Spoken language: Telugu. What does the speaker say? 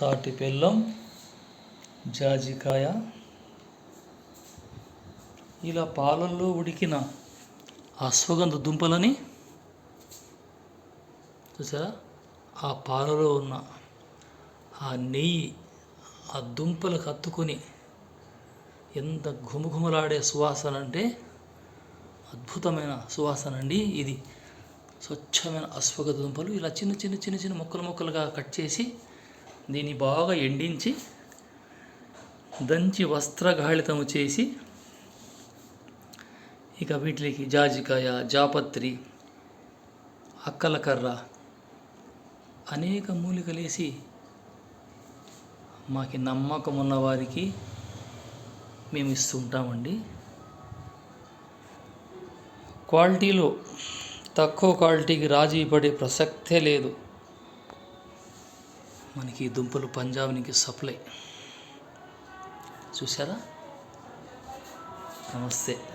తాటి బెల్లం జాజికాయ. ఇలా పాలల్లో ఉడికిన అశ్వగంధ దుంపలని చూసారా? ఆ పాలలో ఉన్న ఆ నెయ్యి ఆ దుంపలకు అత్తుకొని ఎంత ఘుమఘుమలాడే సువాసన అంటే అద్భుతమైన సువాసన అండి ఇది. స్వచ్ఛమైన అశ్వగంధ దుంపలు ఇలా చిన్న చిన్న చిన్న చిన్న ముక్కలు ముక్కలుగా కట్ చేసి దీన్ని బాగా ఎండించి దంచి వస్త్రగాళితము చేసి ఇక వీటికి జాజికాయ జాపత్రి అక్కలకర్ర అనేక మూలికలేసి మాకి నమ్మకం ఉన్నవారికి మేము ఇస్తూ ఉంటామండి క్వాలిటీలో తక్కువ క్వాలిటీకి రాజీ పడే ప్రసక్తే లేదు. మనకి దుంపలు పంజాబ్ నుంచి సప్లై. చూసారా నమస్తే.